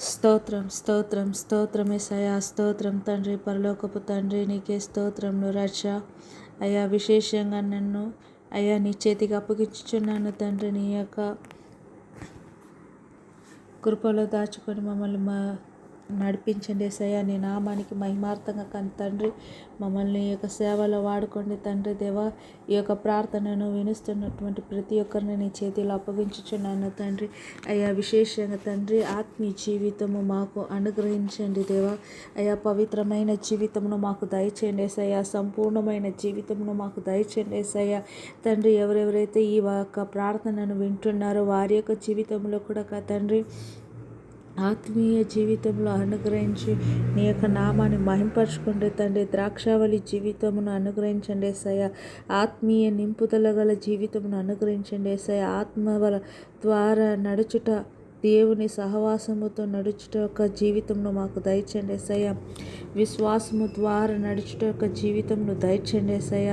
స్తోత్రం స్తోత్రం స్తోత్రం ఏసయ్యా స్తోత్రం తండ్రి పరలోకపు తండ్రి నీకే స్తోత్రంను రక్ష. అయ్యా విశేషంగా నన్ను అయ్యా నీ చేతికి అప్పగించుచున్నాను తండ్రి నీ యొక్క కృపలో దాచుకొని మమ్మల్ని మా నడిపించండి ఏసయ్య. నీ నామానికి మహిమార్థంగా కానీ తండ్రి మమ్మల్ని ఈ యొక్క సేవలో వాడుకోండి తండ్రి దేవా. ఈ యొక్క ప్రార్థనను వినిస్తున్నటువంటి ప్రతి ఒక్కరిని నీ చేతిలో అప్పగించుచున్నాను తండ్రి. అయ్యా విశేషంగా తండ్రి ఆత్మీయ జీవితము మాకు అనుగ్రహించండి దేవా. అయ్యా పవిత్రమైన జీవితమును మాకు దయచేయండి ఏసయ్యా. సంపూర్ణమైన జీవితమును మాకు దయచేయండి ఏసయ్యా. తండ్రి ఎవరెవరైతే ఈ యొక్క ప్రార్థనను వింటున్నారో వారి యొక్క జీవితంలో కూడా తండ్రి ఆత్మీయ జీవితంలో అనుగ్రహించి నీ యొక్క నామాన్ని మహింపరచుకుంటే తండ్రి ద్రాక్షావళి జీవితమును అనుగ్రహించండి సయ ఆత్మీయ నింపుదల గల జీవితమును అనుగ్రహించండి సయ ఆత్మ ద్వారా నడుచుట దేవుని సహవాసముతో నడుచుట యొక్క జీవితంను మాకు దయచండి సయ విశ్వాసము ద్వారా నడుచుట యొక్క జీవితంను దయచండి సయ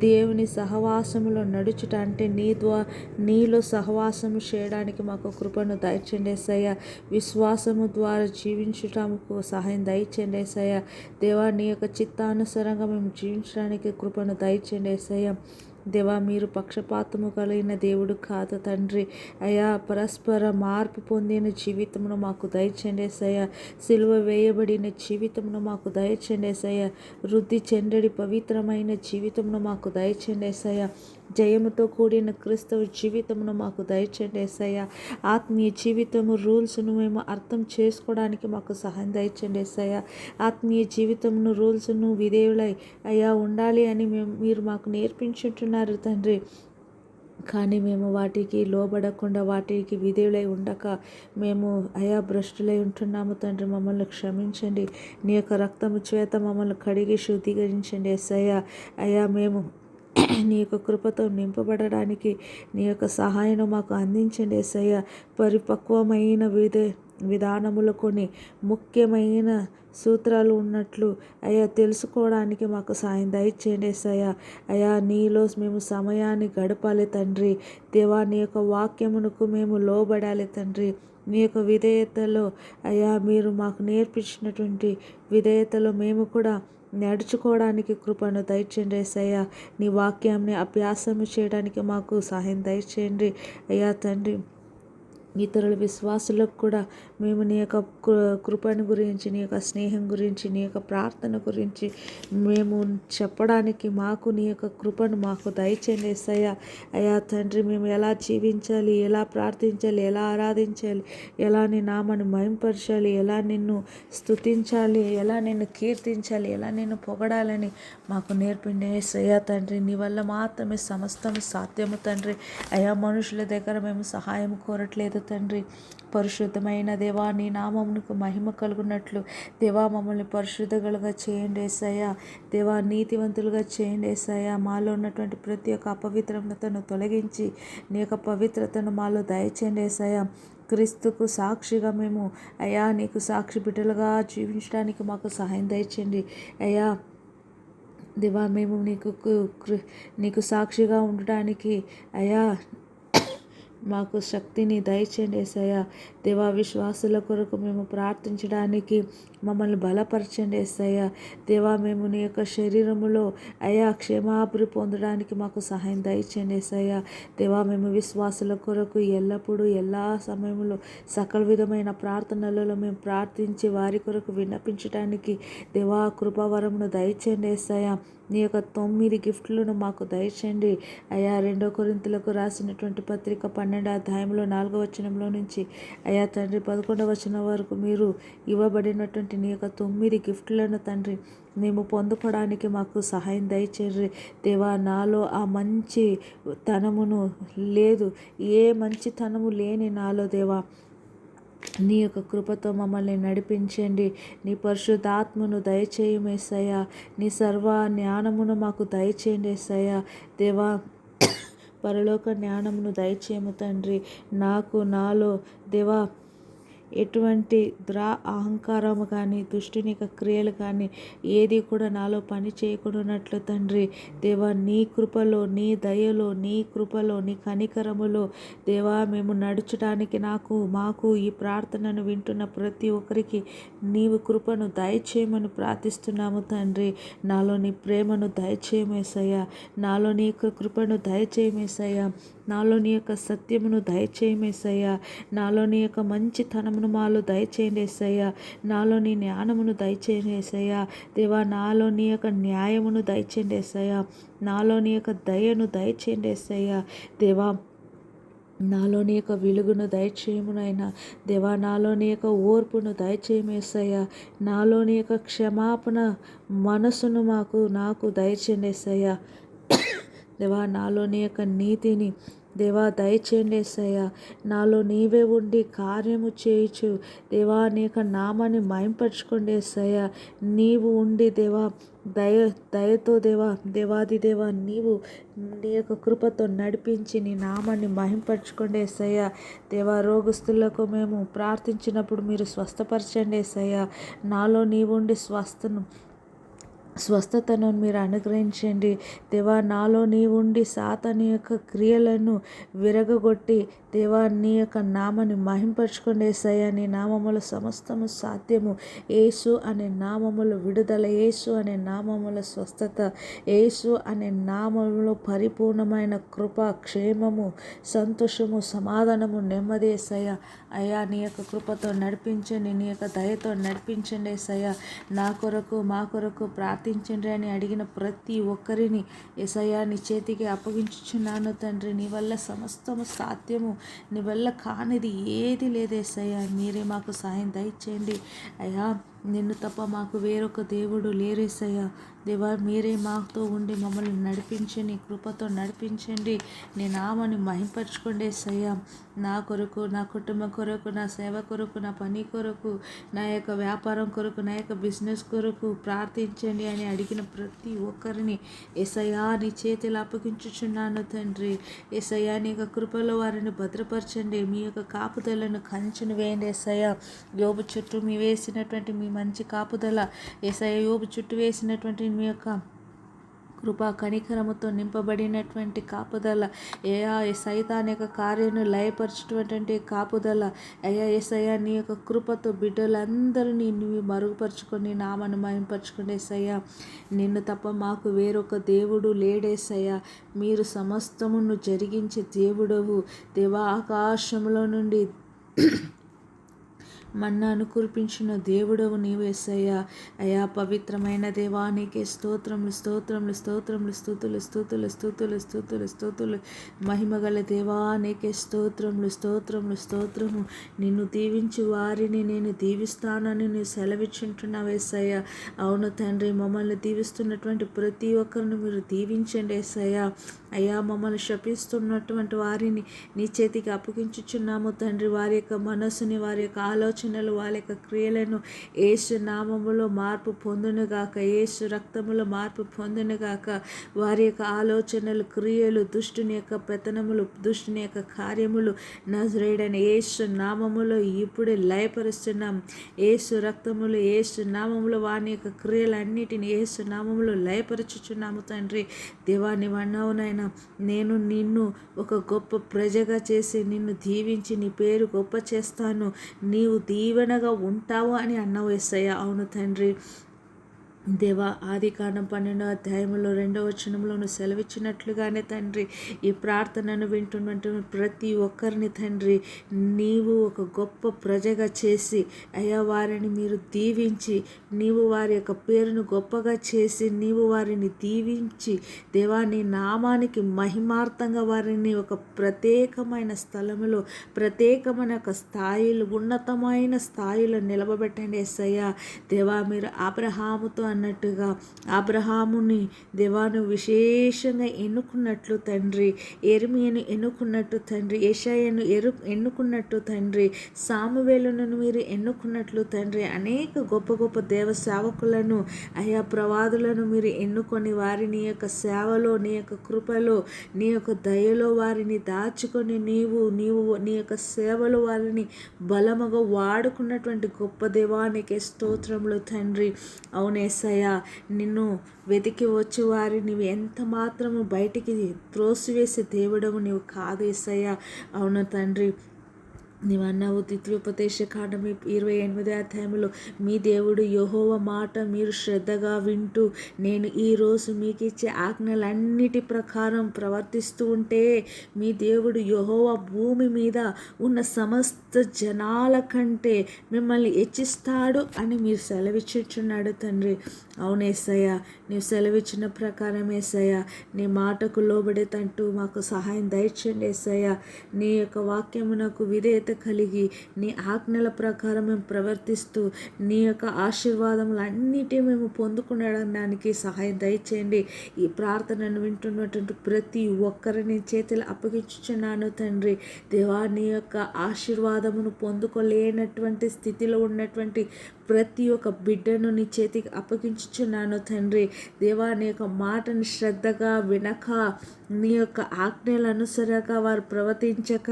దేవుని సహవాసములో నడుచుట అంటే నీ ద్వారా నీలో సహవాసము చేయడానికి మాకు కృపను దయచండి సయ విశ్వాసము ద్వారా జీవించటముకు సహాయం దయచండి సయ దేవా నీ యొక్క చిత్తానుసరంగా మేము జీవించడానికి కృపను దయచండి సయ దేవా మీరు పక్షపాతము కలిగిన దేవుడు కాదు తండ్రి. అయా పరస్పర మార్పు పొందిన జీవితమును మాకు దయచండి సయ సిలువ వేయబడిన జీవితమును మాకు దయచండి సయ వృద్ధి చెండడి పవిత్రమైన జీవితమును మాకు దయచండి సయ జయముతో కూడిన క్రీస్తవ జీవితమును మాకు దయచండి ఏసయ్య. ఆత్మీయ జీవితము రూల్స్ను మేము అర్థం చేసుకోవడానికి మాకు సహాయం దయచండి ఏసయ్య. ఆత్మీయ జీవితమును రూల్స్ను విధేయులై అయ్యా ఉండాలి అని మేము మీరు మాకు నేర్పించుంటున్నారు తండ్రి. కానీ మేము వాటికి లోబడకుండా వాటికి విధేయులై ఉండక మేము అయా భ్రష్టులై ఉంటున్నాము తండ్రి. మమ్మల్ని క్షమించండి. నీ యొక్క రక్తము చేత మమ్మల్ని కడిగి శుద్ధీకరించండి ఎస్ఐయా అయా మేము నీ యొక్క కృపతో నింపబడడానికి నీ యొక్క సహాయం మాకు అందించండి ఎస్ఐయ పరిపక్వమైన విధే విధానములు కొన్ని ముఖ్యమైన సూత్రాలు ఉన్నట్లు అయ్యా తెలుసుకోవడానికి మాకు సాయం దయచేయండి ఎస్ఐయా అయ్యా నీలో మేము సమయాన్ని గడపాలి తండ్రి. దేవా నీ యొక్క వాక్యమునకు మేము లోబడాలి తండ్రి. నీ యొక్క విధేయతలో అయ్యా మీరు మాకు నేర్పించినటువంటి విధేయతలో మేము కూడా నడుచుకోవడానికి కృపను దయచేయండి ఏసయ్య. నీ వాక్యాన్ని అభ్యాసం చేయడానికి మాకు సహాయం దయచేయండి అయ్యా తండ్రి. ఇతరుల విశ్వాసులకు కూడా మేము నీ యొక్క కృపను గురించి నీ యొక్క స్నేహం గురించి నీ యొక్క ప్రార్థన గురించి మేము చెప్పడానికి మాకు నీ యొక్క కృపను మాకు దయచేయండి ఎస్సయ్యా అయ్యా తండ్రి మేము ఎలా జీవించాలి ఎలా ప్రార్థించాలి ఎలా ఆరాధించాలి ఎలా నీ నామని మయంపరచాలి ఎలా నిన్ను స్థుతించాలి ఎలా నిన్ను కీర్తించాలి ఎలా నిన్ను పొగడాలని మాకు నేర్పిండే ఎస్సయ్య తండ్రి. నీ వల్ల మాత్రమే సమస్తం సాధ్యము తండ్రి. అయ్యా మనుషుల దగ్గర మేము సహాయం కోరట్లేదు తండ్రి పరిశుద్ధమైన దేవా నీ నామమునకు మహిమ కలుగునట్లు. దేవా మమ్మల్ని పరిశుద్ధగలుగా చేయండి ఏసయ్యా. దేవా నీతివంతులుగా చేయండి ఏసయ్యా. మాలో ఉన్నటువంటి ప్రతి ఒక్క అపవిత్రతను తొలగించి నీ యొక్క పవిత్రతను మాలో దయచేయండి ఏసయ్యా. క్రీస్తుకు సాక్షిగా మేము అయా నీకు సాక్షి బిడ్డలుగా జీవించడానికి మాకు సహాయం దయచేయండి. అయ్యా దివా మేము నీకు నీకు సాక్షిగా ఉండటానికి అయా మాకు శక్తిని దయచేయండి ఏసయ్యా. దేవా విశ్వాసుల కొరకు మేము ప్రార్థించడానికి మమ్మల్ని బలపరచండి ఎస్సయ్యా దేవా మేము నీ యొక్క శరీరములో అయా క్షేమాభివృద్ధి పొందడానికి మాకు సహాయం దయచండి ఎస్సయ్యా దేవా మేము విశ్వాసుల కొరకు ఎల్లప్పుడూ ఎలా సమయంలో సకల విధమైన ప్రార్థనలలో మేము ప్రార్థించి వారి కొరకు విన్నపించడానికి దేవా కృపావరమును దయచండి ఎస్సయ్యా నీ యొక్క తొమ్మిది గిఫ్ట్లను మాకు దయచండి అయా రెండో కొరింతలకు రాసినటువంటి పత్రిక పన్నెండు అధ్యాయంలో నాలుగో వచనంలో నుంచి అయా తండ్రి పదకొండవ వచనం వరకు మీరు ఇవ్వబడినటువంటి నీ యొక్క తొమ్మిది గిఫ్ట్లను తండ్రి మేము పొందుకోవడానికి మాకు సహాయం దయచేర్రి దేవా నాలో ఆ మంచి తనమును లేదు ఏ మంచి తనము లేని నాలో దేవా నీ యొక్క కృపతో మమ్మల్ని నడిపించండి. నీ పరిశుద్ధాత్మను దయచేయమేసయ్యా నీ సర్వ జ్ఞానమును మాకు దయచేయండి ఏసయ్యా. దేవా పరలోక జ్ఞానమును దయచేయము తండ్రి. నాకు నాలో దేవా ఎటువంటి ద్రా అహంకారము కానీ దుష్టిని క్రియలు కానీ ఏది కూడా నాలో పని చేయకుండానట్లు తండ్రి. దేవా నీ కృపలో నీ దయలో నీ కృపలో నీ కనికరములో దేవా మేము నడుచడానికి నాకు మాకు ఈ ప్రార్థనను వింటున్న ప్రతి ఒక్కరికి నీవు కృపను దయచేయమని ప్రార్థిస్తున్నాము తండ్రి. నాలో నీ ప్రేమను దయచేయమేసయ్యా. నాలో నీ యొక్క కృపను దయచేయమేసయ్యా. నాలోని యొక్క సత్యమును దయచేయమేసయ్యా నాలోని యొక్క మంచితనమును మాలో దయచేయండి ఏసయ్యా. నాలోని జ్ఞానమును దయచేయండి ఏసయ్యా. దేవా నాలోని యొక్క న్యాయమును దయచేయండి ఏసయ్యా. యొక్క దయను దయచేయండి ఏసయ్యా. దేవా నాలోని యొక్క వెలుగును దయచేయమునైనా. దేవా నాలోని యొక్క ఓర్పును దయచేయమేసయ్యా నాలోని యొక్క క్షమాపణ మనసును మాకు నాకు దయచేయండి దేవా నాలోని యొక్క నీతిని దేవా దయచేయండి ఏసయ్య నాలో నీవే ఉండి కార్యము చేయొచ్చు దేవా నీ యొక్క నామాన్ని మయంపరచుకోండి ఏసయ్య నీవు ఉండి దేవా దయ దయతో దేవా దేవాది దేవా నీవు నీ యొక్క కృపతో నడిపించి నీ నామాన్ని మహింపరచుకోండి ఏసయ్య దేవా రోగస్తులకు మేము ప్రార్థించినప్పుడు మీరు స్వస్థపరచండి ఏసయ్య నాలో నీవుండి స్వస్థను స్వస్థతను మీరు అనుగ్రహించండి. దేవా నాలో నీ ఉండి సాతని యొక్క క్రియలను విరగగొట్టి దేవా నీ యొక్క నామని మహింపరచుకునే సయ నీ నామముల సమస్తము సాధ్యము. ఏసు అనే నామముల విడుదల ఏసు అనే నామముల స్వస్థత ఏసు అనే నామములో పరిపూర్ణమైన కృప క్షేమము సంతోషము సమాధానము నెమ్మది సయ. అయ్యా నీ యొక్క కృపతో నడిపించండి నీ యొక్క దయతో నడిపించండి సయ. నా కొరకు మా కొరకు ప్రార్థించండి అని అడిగిన ప్రతి ఒక్కరిని ఎసయా నీ చేతికి అప్పగించుచున్నాను తండ్రి. నీ వల్ల సమస్తము సాధ్యము. నీ వల్ల కానిది ఏది లేదేసయ్యా మీరే మాకు సాయం దయచేయండి. అయ్యా నిన్ను తప్ప మాకు వేరొక దేవుడు లేరేసయ్యా దేవా మీరే మాతో ఉండి మమ్మల్ని నడిపించండి కృపతో నడిపించండి. నీ నామని మహింపరచుకోండి సయ్యా. నా కొరకు నా కుటుంబం కొరకు నా సేవ కొరకు నా పని కొరకు నా యొక్క వ్యాపారం కొరకు నా యొక్క బిజినెస్ కొరకు ప్రార్థించండి అని అడిగిన ప్రతి ఒక్కరిని ఎసయా నీ చేతిలో అప్పగించుచున్నాను తండ్రి. ఎసయా నీ యొక్క కృపలో వారిని భద్రపరచండి. మీ యొక్క కాపుదలను కంచెను వేయండి ఎసయా యోబు చుట్టూ మీ వేసినటువంటి మీ మంచి కాపుదల ఏసయ యోబు చుట్టూ వేసినటువంటి మీ యొక్క కృపా కనికరముతో నింపబడినటువంటి కాపుదల. ఏయా సైతాన్ యొక్క కార్యను లయపరచినటువంటి కాపుదల. అయ్యా ఏసయ్యా నీ యొక్క కృపతో బిడ్డలందరినీ నువ్వు మరుగుపరుచుకొని నామను మయంపరచుకుని సయ్యా నిన్ను తప్ప మాకు వేరొక దేవుడు లేడేసయ్యా మీరు సమస్తమును జరిగించే దేవుడవు. దేవా ఆకాశంలో నుండి మన్నాను కురిపించిన దేవుడవు నీవేసయ్యా అయా పవిత్రమైన దేవానికి స్తోత్రములు స్తోత్రములు స్తోత్రములు స్థుతులు స్థుతులు స్థుతులు స్థుతులు స్థుతులు. మహిమగల దేవానికి స్తోత్రములు స్తోత్రములు స్తోత్రము. నిన్ను దీవించి వారిని నేను దీవిస్తానని నేను సెలవిచ్చుంటున్నావేసయ్యా అవును తండ్రి మమ్మల్ని దీవిస్తున్నటువంటి ప్రతి ఒక్కరిని మీరు దీవించండి ఏసయ్యా. అయ్యా మమ్మల్ని శపిస్తున్నటువంటి వారిని నీ చేతికి అప్పగించుచున్నాము తండ్రి. వారి యొక్క మనసుని వారి యొక్క ఆలోచన ఆలోచనలు వాళ్ళ యొక్క క్రియలను ఏసు నామములో మార్పు పొందునుగాక ఏసు రక్తములో మార్పు పొందునుగాక వారి యొక్క ఆలోచనలు క్రియలు దుష్టుని యొక్క పెతనములు దుష్టుని యొక్క కార్యములు నజరేడని ఏసు నామములో ఇప్పుడే లయపరుస్తున్నాం. ఏసు రక్తములు ఏసు నామములో వాని యొక్క క్రియలన్నిటిని ఏసు నామములో లయపరుచుచున్నాము తండ్రి. దేవాన్ని వన్నవునైనా నేను నిన్ను ఒక గొప్ప ప్రజగా చేసి నిన్ను దీవించి నీ పేరు గొప్ప చేస్తాను. నీవు దీవెనగా ఉంటావు అని అన్నవు ఎస్సయ్య అవును తండ్రి. దేవా ఆది కాండం పన్నెండో అధ్యాయంలో రెండవ వచనంలోను సెలవిచ్చినట్లుగానే తండ్రి ఈ ప్రార్థనను వింటున్న ప్రతి ఒక్కరిని తండ్రి నీవు ఒక గొప్ప ప్రజగా చేసి అయ్యా వారిని మీరు దీవించి నీవు వారి యొక్క పేరును గొప్పగా చేసి నీవు వారిని దీవించి దేవా నీ నామానికి మహిమార్థంగా వారిని ఒక ప్రత్యేకమైన స్థలములో ప్రత్యేకమైన ఒక స్థాయిలో ఉన్నతమైన స్థాయిలో నిలబెట్టండి ఎస్సయ్యా దేవా మీరు అబ్రహాముతో అన్నట్టుగా అబ్రహాముని దేవాను విశేషంగా ఎన్నుకున్నట్లు తండ్రి ఎరిమియను ఎన్నుకున్నట్టు తండ్రి ఏషాయను ఎరు ఎన్నుకున్నట్టు తండ్రి సామువేలును మీరు ఎన్నుకున్నట్లు తండ్రి అనేక గొప్ప గొప్ప దేవ సేవకులను అయా ప్రవాదులను మీరు ఎన్నుకొని వారి నీ యొక్క సేవలో నీ యొక్క కృపలో నీ యొక్క దయలో వారిని దాచుకొని నీవు నీవు నీ యొక్క సేవలో వారిని బలముగా వాడుకున్నటువంటి గొప్ప దేవానికి స్తోత్రములు తండ్రి. ఏసయ్యా నిన్ను వెతికి వచ్చి వారి నీవు ఎంత మాత్రము బయటికి త్రోసివేసే దేవుడము నీవు కాదు ఏసయ్యా. అవును తండ్రి నీవన్నావు ద్వితీయోపదేశ కాండం ఇరవై ఎనిమిది అధ్యాయంలో మీ దేవుడు యహోవ మాట మీరు శ్రద్ధగా వింటూ నేను ఈరోజు మీకు ఇచ్చే ఆజ్ఞలన్నిటి ప్రకారం ప్రవర్తిస్తూ ఉంటే మీ దేవుడు యహోవ భూమి మీద ఉన్న సమస్త జనాల కంటే మిమ్మల్ని హెచ్చిస్తాడు అని మీరు సెలవిచ్చుచున్నాడు తండ్రి. అవునేసయ్య నీవు సెలవిచ్చిన ప్రకారం ఏసయ్య నీ మాటకు లోబడేటంటూ మాకు సహాయం దయచండి ఏసయ్య. నీ యొక్క వాక్యమునకు విధేయత కలిగి నీ ఆజ్ఞల ప్రకారం మేము ప్రవర్తిస్తూ నీ యొక్క ఆశీర్వాదములు అన్నిటి మేము పొందుకునడానికి సహాయం దయచేయండి. ఈ ప్రార్థనను వింటున్నటువంటి ప్రతి ఒక్కరిని చేతులు అప్పగించుచున్నాను తండ్రి. దేవా నీ యొక్క ఆశీర్వాదమును పొందుకోలేనటువంటి స్థితిలో ఉన్నటువంటి ప్రతి ఒక్క బిడ్డను నీ చేతికి అప్పగించుచున్నాను తండ్రి. దేవా నీ యొక్క మాటను శ్రద్ధగా వినక నీ యొక్క ఆజ్ఞలు అనుసరగా వారు ప్రవర్తించక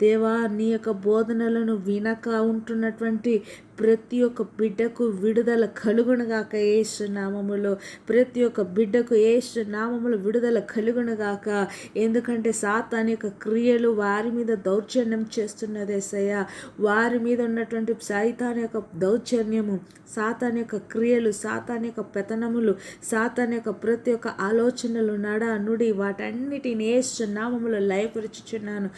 దేవా నీ యొక్క బోధనలను వినక ఉంటున్నటువంటి ప్రతి ఒక్క బిడ్డకు విడుదల కలుగునగాక ఏసునామములో ప్రతి ఒక్క బిడ్డకు ఏసునామములు విడుదల కలుగునగాక ఎందుకంటే సాతాన్ యొక్క క్రియలు వారి మీద దౌర్జన్యం చేస్తున్నదేసయ్య వారి మీద ఉన్నటువంటి సైతాన్ యొక్క శూన్యము సాతాన్ యొక్క క్రియలు సాతాన్ యొక్క పెతనములు సాతాన్ యొక్క ప్రతి ఒక్క ఆలోచనలు నడ నుడి వాటన్నిటిని ఏసు నామములో లయపరుచుచున్నాను.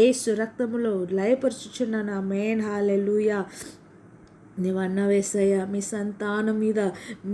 ఏసు రక్తములో లయపరుచుచున్నాను. ఆ మేన్ హాలెలుయా. నీవు అన్నవేసయ్య మీ సంతానం మీద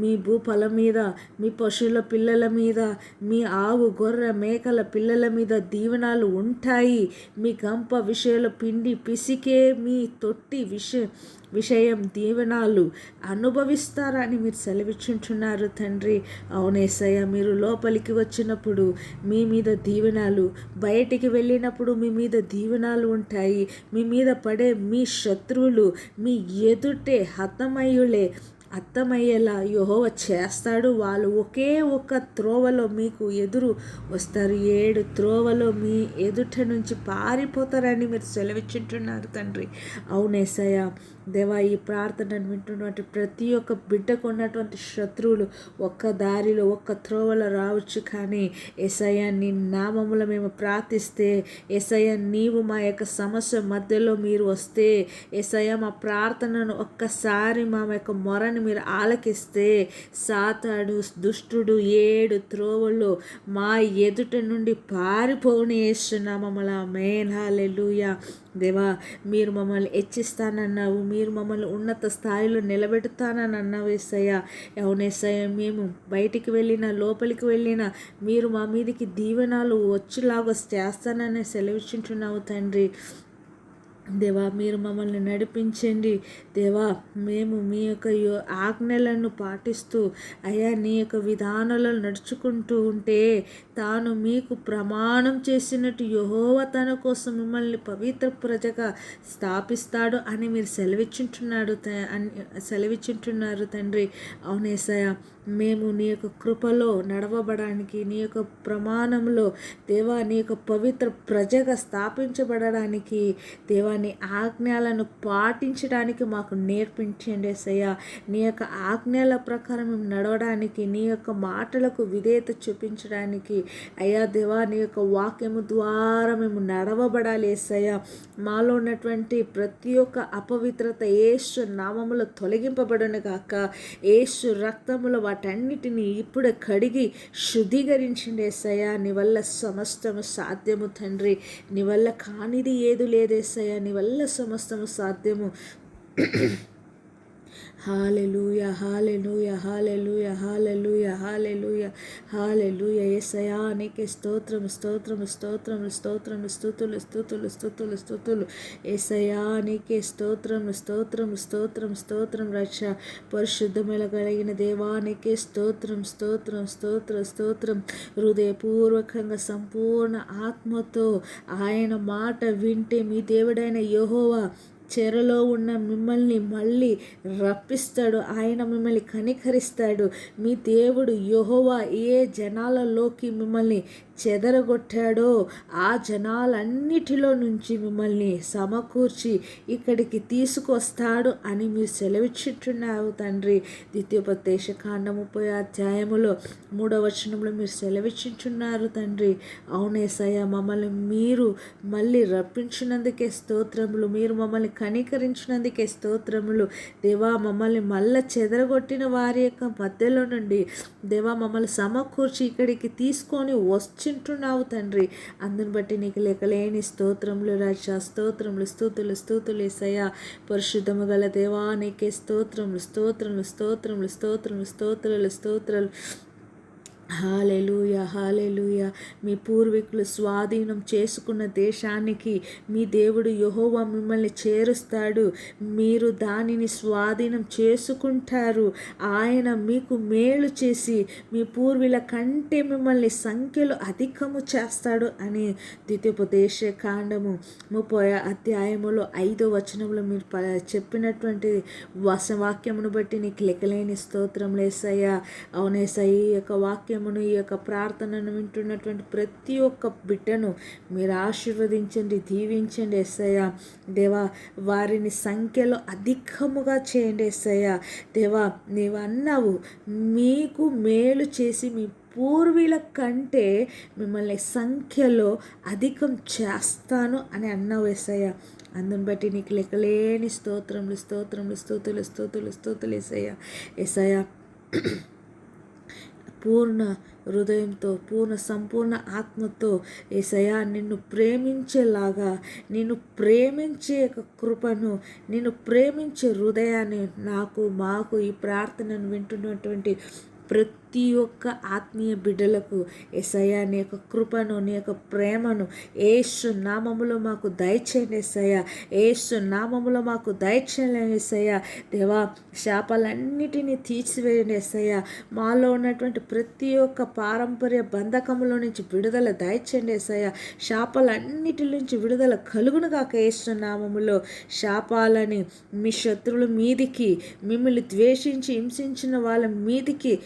మీ భూఫలం మీద మీ పశువుల పిల్లల మీద మీ ఆవు గొర్రె మేకల పిల్లల మీద దీవెనాలు ఉంటాయి. మీ గంప విషయాల పిండి పిసికే మీ తొట్టి విషయం విషయం దీవెనాలు అనుభవిస్తారని మీరు సెలవిచ్చుంటున్నారు తండ్రి. అవునేసయ్య మీరు లోపలికి వచ్చినప్పుడు మీ మీద దీవెనాలు బయటికి వెళ్ళినప్పుడు మీ మీద దీవెనాలు ఉంటాయి. మీ మీద పడే మీ శత్రువులు మీ ఎదుటి హతమయ్యులే అర్థమయ్యేలా యహోవ చేస్తాడు. వాళ్ళు ఒకే ఒక త్రోవలో మీకు ఎదురు వస్తారు. ఏడు త్రోవలో మీ ఎదుట నుంచి పారిపోతారని మీరు సెలవిచ్చుంటున్నారు తండ్రి. అవునేసయ్య దేవా ఈ ప్రార్థనను వింటున్నటువంటి ప్రతి ఒక్క బిడ్డకు ఉన్నటువంటి శత్రువులు ఒక్క దారిలో ఒక్క త్రోవలో రావచ్చు కానీ ఎసయ్య నీ నామముల మేము ప్రార్థిస్తే ఎసయ్య నీవు మా యొక్క సమస్య మధ్యలో మీరు వస్తే ఎసయ్య మా ప్రార్థనను ఒక్కసారి మా యొక్క మొరని మీరు ఆలకిస్తే సాతాడు దుష్టుడు ఏడు త్రోవల్లో మా ఎదుట నుండి పారిపోని వేస్తున్నామల మేనాలెలుయా దేవా మీరు మమ్మల్ని హెచ్చిస్తానన్నావు మీరు మమ్మల్ని ఉన్నత స్థాయిలో నిలబెడతానని అన్నావు ఎస్సయ్యా అవునేసయ్య మేము బయటికి వెళ్ళిన లోపలికి వెళ్ళిన మీరు మా మీదకి దీవెనాలు వచ్చేలాగా చేస్తానని సెలవిచ్చుంటున్నావు తండ్రి. దేవా మీరు మమ్మల్ని నడిపించండి. దేవా మేము మీ యొక్క ఆజ్ఞలను పాటిస్తూ అయ్యా నీ యొక్క విధానాలను నడుచుకుంటూ ఉంటే తాను మీకు ప్రమాణం చేసినట్టు యహోవ తన కోసం మిమ్మల్ని పవిత్ర ప్రజగా స్థాపిస్తాడు అని మీరు సెలవిచ్చుంటున్నాడు సెలవిచ్చుంటున్నారు తండ్రి. అవునేసయ మేము నీ యొక్క కృపలో నడవబడానికి నీ యొక్క ప్రమాణంలో దేవా నీ యొక్క పవిత్ర ప్రజగా స్థాపించబడడానికి దేవాని ఆజ్ఞలను పాటించడానికి మాకు నేర్పించండి సయ్యా నీ యొక్క ఆజ్ఞల ప్రకారం మేము నడవడానికి నీ యొక్క మాటలకు విధేయత చూపించడానికి అయ్యా దేవా నీ యొక్క వాక్యము ద్వారా మేము నడవబడాలి ఏసయ్యా. మాలో ఉన్నటువంటి ప్రతి ఒక్క అపవిత్రత ఏసు నామములో తొలగింపబడును కాక ఏసు రక్తముల వాటన్నిటిని ఇప్పుడే కడిగి శుద్ధీకరించండి ఏసయ్యా. నీ వల్ల సమస్తము సాధ్యము తండ్రి. నీ వల్ల కానిది ఏది లేదేసయ్యా నీ వల్ల సమస్తము సాధ్యము. Hallelujah hallelujah hallelujah hallelujah hallelujah hallelujah. Yesayya నీకే స్తోత్రం స్తోత్రం స్తోత్రం స్తోత్రం స్థుతులు స్థుతులు స్థుతులు స్థుతులు. ఎస్సయా నీకే స్తోత్రం స్తోత్రం స్తోత్రం స్తోత్రం. రక్ష పరిశుద్ధముల కలిగిన దేవానికి స్తోత్రం స్తోత్రం స్తోత్ర స్తోత్రం. హృదయపూర్వకంగా సంపూర్ణ ఆత్మతో ఆయన మాట వింటే మీ దేవుడైన యహోవా చెరలో ఉన్న మిమ్మల్ని మళ్ళీ రప్పిస్తాడు. ఆయన మిమ్మల్ని కనికరిస్తాడు. మీ దేవుడు యహోవా ఏ జనాలలోకి మిమ్మల్ని చెదరగొట్టాడో ఆ జనాలన్నిటిలో నుంచి మిమ్మల్ని సమకూర్చి ఇక్కడికి తీసుకొస్తాడు అని మీరు సెలవిచ్చుంటున్నావు తండ్రి. ద్వితీయోపదేశ కాండ ముప్పై అధ్యాయములో మూడవ వచనంలో మీరు సెలవిచ్చుంటున్నారు తండ్రి. అవునేసయ్య మమ్మల్ని మీరు మళ్ళీ రప్పించినందుకే స్తోత్రములు మీరు మమ్మల్ని కనికరించినందుకే స్తోత్రములు. దేవా మమ్మల్ని మళ్ళా చెదరగొట్టిన వారి యొక్క మధ్యలో నుండి దేవా మమ్మల్ని సమకూర్చి ఇక్కడికి తీసుకొని వచ్చింటున్నావు తండ్రి. అందుని బట్టి నీకు లేకలేని స్తోత్రములు రాజా స్తోత్రములు స్తూతులు స్తూతులు ఏసయ్యా. పరిశుద్ధము గల దేవా నీకే స్తోత్రములు స్తోత్రములు స్తోత్రములు స్తోత్రములు స్తోత్రాలు స్తోత్రాలు. Hallelujah hallelujah. మీ పూర్వీకులు స్వాధీనం చేసుకున్న దేశానికి మీ దేవుడు యహోవా మిమ్మల్ని చేరుస్తాడు. మీరు దానిని స్వాధీనం చేసుకుంటారు. ఆయన మీకు మేలు చేసి మీ పూర్వీల కంటే మిమ్మల్ని సంఖ్యలో అధికము చేస్తాడు అని ద్వితీయోపదేశ కాండము ముప్పై అధ్యాయములో ఐదో వచనంలో మీరు చెప్పినటువంటి వసవాక్యమును బట్టి నీకు లెక్కలేని స్తోత్రం లేసయ్యా అవునేసయ్య ఈ యొక్క వాక్యం వాక్యమును ఈ యొక్క ప్రార్థనను వింటున్నటువంటి ప్రతి ఒక్క బిడ్డను మీరు ఆశీర్వదించండి దీవించండి ఎస్సయ్య దేవా వారిని సంఖ్యలో అధికముగా చేయండి ఎస్సయ్య దేవా నీవు అన్నావు మీకు మేలు చేసి మీ పూర్వీల కంటే మిమ్మల్ని సంఖ్యలో అధికం చేస్తాను అని అన్నావు ఎస్సయ్య అందుని బట్టి నీకు లెక్కలేని స్తోత్రములు స్తోత్రములు స్తోతులు స్తోతులు స్తోతులు ఎసయ్య ఎసయ్య పూర్ణ హృదయంతో పూర్ణ సంపూర్ణ ఆత్మతో ఏసయా నిన్ను ప్రేమించేలాగా నిన్ను ప్రేమించే కృపను నిన్ను ప్రేమించే హృదయాన్ని నాకు మాకు ఈ ప్రార్థనను వింటున్నటువంటి ప్రతి ప్రతి ఒక్క ఆత్మీయ బిడ్డలకు ఎసయ్య నీ యొక్క కృపను నీ యొక్క ప్రేమను ఏసు నామములో మాకు దయచేయండి ఎసయ్యా ఏసు నామములో మాకు దయచేయండి ఎసయ్యా దేవా శాపాలన్నిటినీ తీసివేయండి ఎసయ్యా మాలో ఉన్నటువంటి ప్రతి ఒక్క పారంపర్య బంధకములో నుంచి విడుదల దయచేయండి ఎసయ్యా శాపాలన్నిటి నుంచి విడుదల కలుగును కాక ఏసు నామములో. శాపాలని మీ శత్రువుల మీదికి మిమ్మల్ని ద్వేషించి హింసించిన వాళ్ళ మీదికి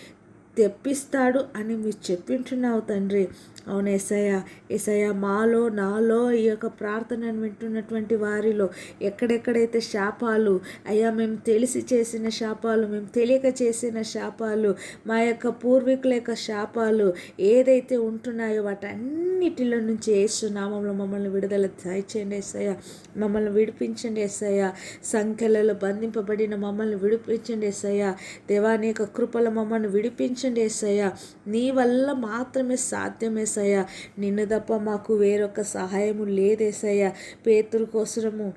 తెప్పిస్తాడు అని మీరు చెప్పింటున్నావు తండ్రి. అవును ఎసయ ఎసయ మాలో నాలో ఈ యొక్క ప్రార్థనను వింటున్నటువంటి వారిలో ఎక్కడెక్కడైతే శాపాలు అయ్యా మేము తెలిసి చేసిన శాపాలు మేము తెలియక చేసిన శాపాలు మా యొక్క పూర్వీకుల యొక్క శాపాలు ఏదైతే ఉంటున్నాయో వాటన్నిటిలో నుంచి వేస్తున్నామంలో మమ్మల్ని విడుదల దయచేయండి ఎస్సయ్య మమ్మల్ని విడిపించండి ఎస్సయ్య సంఖ్యలలో బంధింపబడిన మమ్మల్ని విడిపించండి ఎస్సయ్య దేవాని యొక్క కృపల మమ్మల్ని విడిపించండి ఎస్సయ్య నీ వల్ల మాత్రమే సాధ్యమే ఏసయ్యా. నిన్ను తప్ప మాకు వేరొక సహాయము లేదేసయ్యా. పేతురు కోసము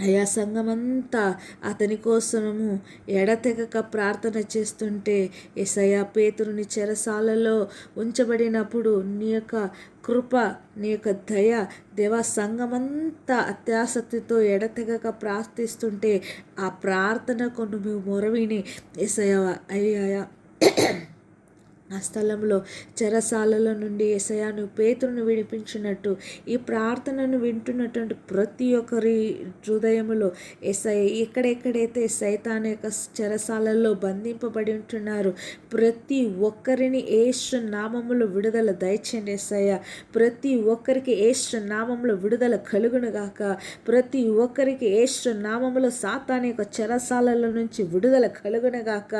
అయా సంఘమంతా అతని కోసము ఎడతెగక ప్రార్థన చేస్తుంటే ఎసయా పేతురుని చెరసాలలో ఉంచబడినప్పుడు నీ యొక్క కృప నీ యొక్క దయ దేవా సంఘమంతా అత్యాసక్తితో ఎడతెగక ప్రార్థిస్తుంటే ఆ ప్రార్థనకు నువ్వు మొరవిని. ఎసయ అయ్యాయా ఆ స్థలంలో చెరసాలలో నుండి ఎసయాను పేతును విడిపించినట్టు ఈ ప్రార్థనను వింటున్నటువంటి ప్రతి ఒక్కరి హృదయములో ఎసఐ ఎక్కడెక్కడైతే సైతాన్ యొక్క చెరసాలలో బంధింపబడి ఉంటున్నారు ప్రతి ఒక్కరిని ఏషు నామములో విడుదల దయచండి ఎస్ఐ ప్రతి ఒక్కరికి ఏషు నామంలో విడుదల కలుగునుగాక ప్రతి ఒక్కరికి ఏషు నామములో సాతాన్ యొక్క చెరసాలల నుంచి విడుదల కలుగునుగాక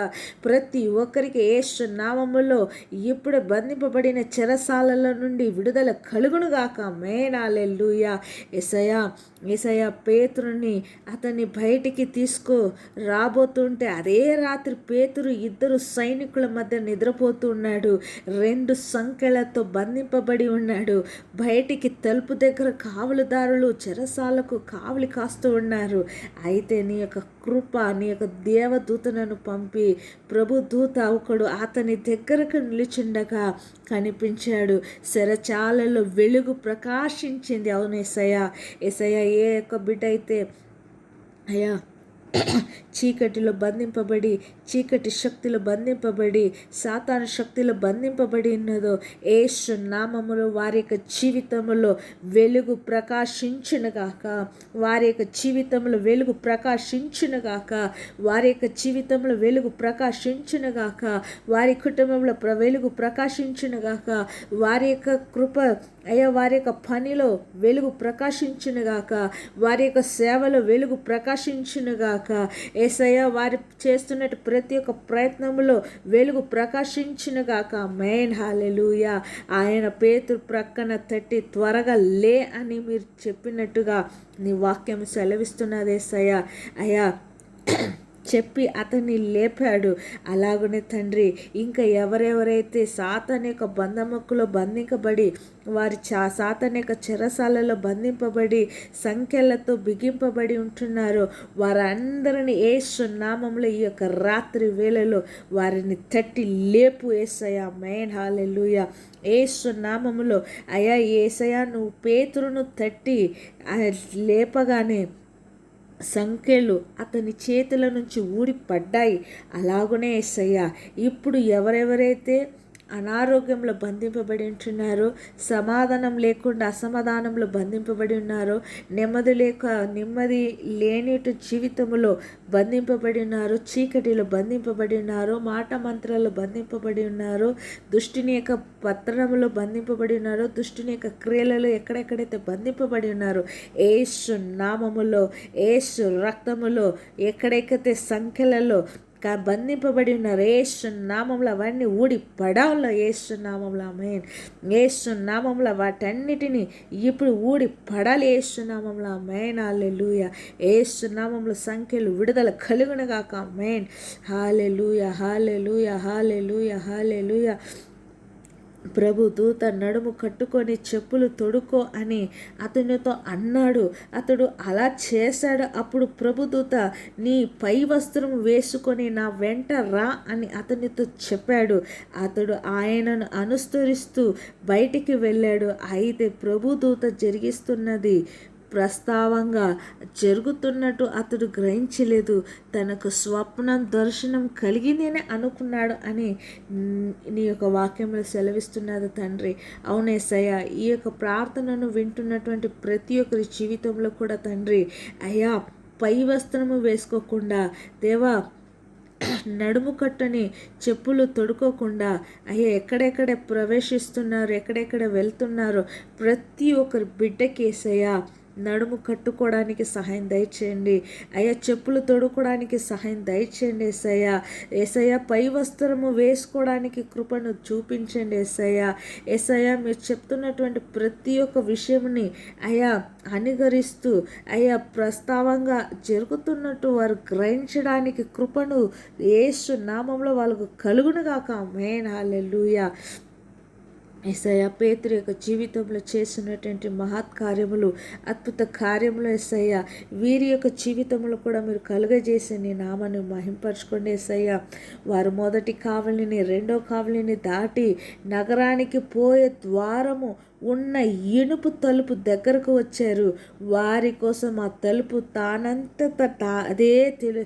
ప్రతి ఒక్కరికి ఏషు నామములో చెరసాలలో ఇప్పుడు బంధింపబడిన చెరసాలలో నుండి విడుదల కలుగునుగాక మేనాలెల్లుయా ఎసయా ఏసయ్య పేతురుని అతన్ని బయటికి తీసుకో. రాబోతుంటే అదే రాత్రి పేతురు ఇద్దరు సైనికుల మధ్య నిద్రపోతున్నాడు రెండు సంఖ్యలతో బంధింపబడి ఉన్నాడు. బయటికి తలుపు దగ్గర కావలుదారులు చెరసాలకు కావలి కాస్తూ ఉన్నారు. అయితే నీ యొక్క కృప నీ యొక్క దేవదూతనను పంపి ప్రభు దూత ఒకడు అతని దగ్గర దగ్గరకు నిలిచిండగా కనిపించాడు. శరచాలలో వెలుగు ప్రకాశించింది అవును ఎసయ ఎసయ ఏ యొక్క బిడ్డ అయితే అయ్యా చీకటిలో బంధింపబడి చీకటి శక్తులు బంధింపబడి సాతాను శక్తులు బంధింపబడి ఉన్నదో ఏసు నామములో వారి యొక్క జీవితంలో వెలుగు ప్రకాశించునుగాక వారి యొక్క జీవితంలో వెలుగు ప్రకాశించునుగాక వారి యొక్క జీవితంలో వెలుగు ప్రకాశించునుగాక వారి కుటుంబంలో ప్ర వెలుగు ప్రకాశించునుగాక వారి యొక్క కృప అయ్యా వారి యొక్క పనిలో వెలుగు ప్రకాశించునుగాక వారి యొక్క సేవలో వెలుగు ప్రకాశించునుగాక ఏసయ్య వారి చేస్తున్నట్టు ప్రతి ఒక్క ప్రయత్నంలో వెలుగు ప్రకాశించునుగాక మెయిన్ హాలెలుయ ఆయన పేతురు ప్రక్కన తట్టి త్వరగా లే అని మీరు చెప్పినట్టుగా నీ వాక్యం సెలవిస్తున్నదే ఏసయ్య. అయ్యా చెప్పి అతన్ని లేపాడు. అలాగనే తండ్రి ఇంకా ఎవరెవరైతే సాతన్ యొక్క బంధముక్కులో బంధింపబడి వారి చా సాతన్ యొక్క చెరసాలలో బంధింపబడి సంఖ్యలతో బిగింపబడి ఉంటున్నారో వారందరిని ఏ నామంలో ఈ యొక్క రాత్రి వేళలో వారిని తట్టి లేపు. ఏసయ్యా మెయిన్ హాలెలుయ ఏసు నామములో అయ్యా ఏసయ్యా నువ్వు పేతురును తట్టి లేపగానే సంఖ్యలు అతని చేతుల నుంచి ఊడిపడ్డాయి. అలాగునే ఎస్సయ్య ఇప్పుడు ఎవరెవరైతే అనారోగ్యంలో బంధింపబడి ఉంటున్నారు సమాధానం లేకుండా అసమాధానంలో బంధింపబడి ఉన్నారు నెమ్మది లేక నెమ్మది లేనిటు జీవితంలో బంధింపబడి ఉన్నారు చీకటిలో బంధింపబడి ఉన్నారు మాట మంత్రాల్లో బంధింపబడి ఉన్నారు దుష్టిని యొక్క పత్రములో బంధింపబడి ఉన్నారు దుష్టిని యొక్క క్రియలలో ఎక్కడెక్కడైతే బంధింపబడి ఉన్నారు ఏసు నామములో ఏసు రక్తములో ఎక్కడెక్కడైతే సంఖ్యలలో బంధింపబడి ఉన్న ఏసు నామంలో అవన్నీ ఊడి పడవలో ఏసు నామంలో మెయిన్ ఏసు వాటన్నిటిని ఇప్పుడు ఊడి పడాలి ఏసు నామంలో మెయిన్ హాలెలుయ ఏసు నామంలో సంఖ్యలు విడుదల కలుగునగాక మెయిన్ హాలెలుయ హాలెలుయ హాలెలుయ హాలెలుయ ప్రభు దూత నడుము కట్టుకొని చెప్పులు తొడుకో అని అతనితో అన్నాడు. అతడు అలా చేశాడు. అప్పుడు ప్రభుదూత నీ పై వస్త్రం వేసుకొని నా వెంట రా అని అతనితో చెప్పాడు. అతడు ఆయనను అనుసరిస్తూ బయటికి వెళ్ళాడు. అయితే ప్రభుదూత జరిగిస్తున్నది ప్రస్తావంగా జరుగుతున్నట్టు అతడు గ్రహించలేదు. తనకు స్వప్నం దర్శనం కలిగిందని అనుకున్నాడు అని నీ యొక్క వాక్యంలో సెలవిస్తున్నది తండ్రి. అవునేసయ్య ఈ యొక్క ప్రార్థనను వింటున్నటువంటి ప్రతి ఒక్కరి జీవితంలో కూడా తండ్రి అయ్యా పై వస్త్రము వేసుకోకుండా దేవా నడుము కట్టని చెప్పులు తొడుకోకుండా అయ్యా ఎక్కడెక్కడ ప్రవేశిస్తున్నారు ఎక్కడెక్కడ వెళ్తున్నారో ప్రతి ఒక్కరి బిడ్డకేసయ్యా నడుము కట్టుకోవడానికి సహాయం దయచేయండి. అయ్యా చెప్పులు తొడుకోవడానికి సహాయం దయచేయండి ఎస్ఐయా ఎస్ఐయా పై వస్త్రము వేసుకోవడానికి కృపను చూపించండి ఎస్ఐయా ఎస్ఐయా మీరు చెప్తున్నటువంటి ప్రతి ఒక్క విషయంని అయ్యా అనుగరిస్తూ అయ్యా ప్రస్తావంగా జరుగుతున్నట్టు వారు గ్రహించడానికి కృపను ఏసు నామంలో వాళ్ళకు కలుగునుగాక. మేన్ హాలెలుయా ఎస్ఐ పేతురు యొక్క జీవితంలో చేసినటువంటి మహత్ కార్యములు అద్భుత కార్యములు ఎస్ఐ వీరి యొక్క జీవితంలో కూడా మీరు కలుగజేసి నీ నామాన్ని మహింపరచుకోండి ఎస్ఐ వారు మొదటి కావలిని రెండో కావలిని దాటి నగరానికి పోయే ద్వారము ఉన్న ఇనుపు తలుపు దగ్గరకు వచ్చారు. వారి కోసం ఆ తలుపు తానంత అదే తెలు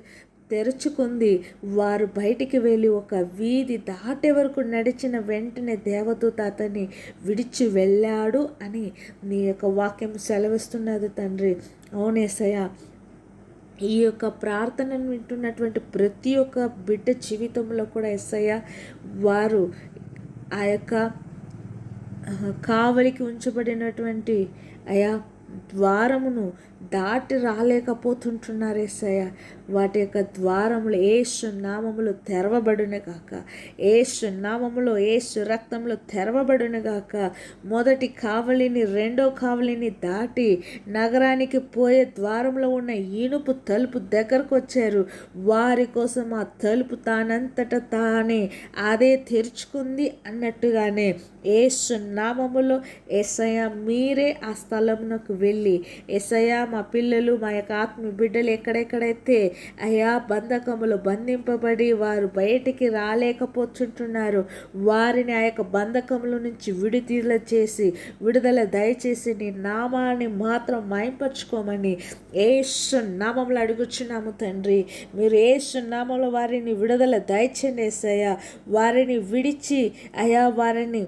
తెరుచుకుంది. వారు బయటికి వెళ్ళి ఒక వీధి దాటే వరకు నడిచిన వెంటనే దేవదూత అతన్ని విడిచి వెళ్ళాడు అని నీ యొక్క వాక్యం సెలవిస్తున్నది తండ్రి. అవునేసయ్య ఈ యొక్క ప్రార్థనను వింటున్నటువంటి ప్రతి ఒక్క బిడ్డ జీవితంలో కూడా ఎస్సయ్య వారు ఆ యొక్క కావలికి ఉంచబడినటువంటి అయా ద్వారమును దాటి రాలేకపోతుంటున్నారు ఏసయ్య. వాటి యొక్క ద్వారములు ఏసు నామములు తెరవబడును గాక. ఏసు నామములో ఏసు రక్తంలో తెరవబడును గాక. మొదటి కావలిని రెండో కావలిని దాటి నగరానికి పోయే ద్వారంలో ఉన్న ఈనుపు తలుపు దగ్గరకు వచ్చారు. వారి కోసం ఆ తలుపు తానంతట తానే అదే తెరుచుకుంది అన్నట్టుగానే ఏసు నామములో ఏసయ్య మీరే ఆ స్థలమునకు వెళ్ళి. ఎసయ మా పిల్లలు మా యొక్క ఆత్మ బిడ్డలు ఎక్కడెక్కడైతే అయా బంధకములు బంధింపబడి వారు బయటికి రాలేకపోతుంటున్నారు వారిని ఆ యొక్క బంధకముల నుంచి విడుదల చేసి విడుదల దయచేసి నీ నామాన్ని మాత్రం మాయింపరచుకోమని ఏసు నామంలో అడుగుచున్నాము తండ్రి. మీరు ఏసు నామంలో వారిని విడుదల దయచండి ఏసయ్య. వారిని విడిచి అయా వారిని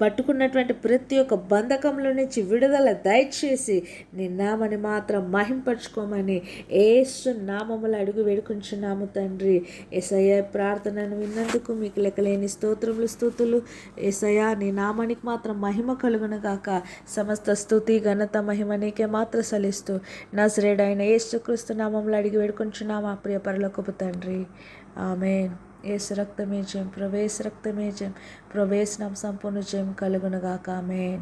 పట్టుకున్నటువంటి ప్రతి ఒక్క బంధకంలో నుంచి విడుదల దయచేసి నీ నామని మాత్రం మహింపరచుకోమని ఏసు నామములు అడుగు వేడుకుంటున్నాము తండ్రి. ఎసయ్య ప్రార్థనను విన్నందుకు మీకు లెక్కలేని స్తోత్రములు స్థుతులు. ఎసయ్య నీ నామానికి మాత్రం మహిమ కలుగును గాక. సమస్త స్థుతి ఘనత మహిమ నీకే మాత్రం సలిస్తూ నజరేడైన ఏసుక్రీస్తు నామంలో అడిగి వేడుకుంటున్నాము ఆ ప్రియ పరలోకపు తండ్రి. ఆమెన్. ఏసు రక్తమే జయం ప్రవేశ రక్తమే జయం ప్రవేశనం సంపూర్ణ జయం కలుగునుగాక. ఆమెన్.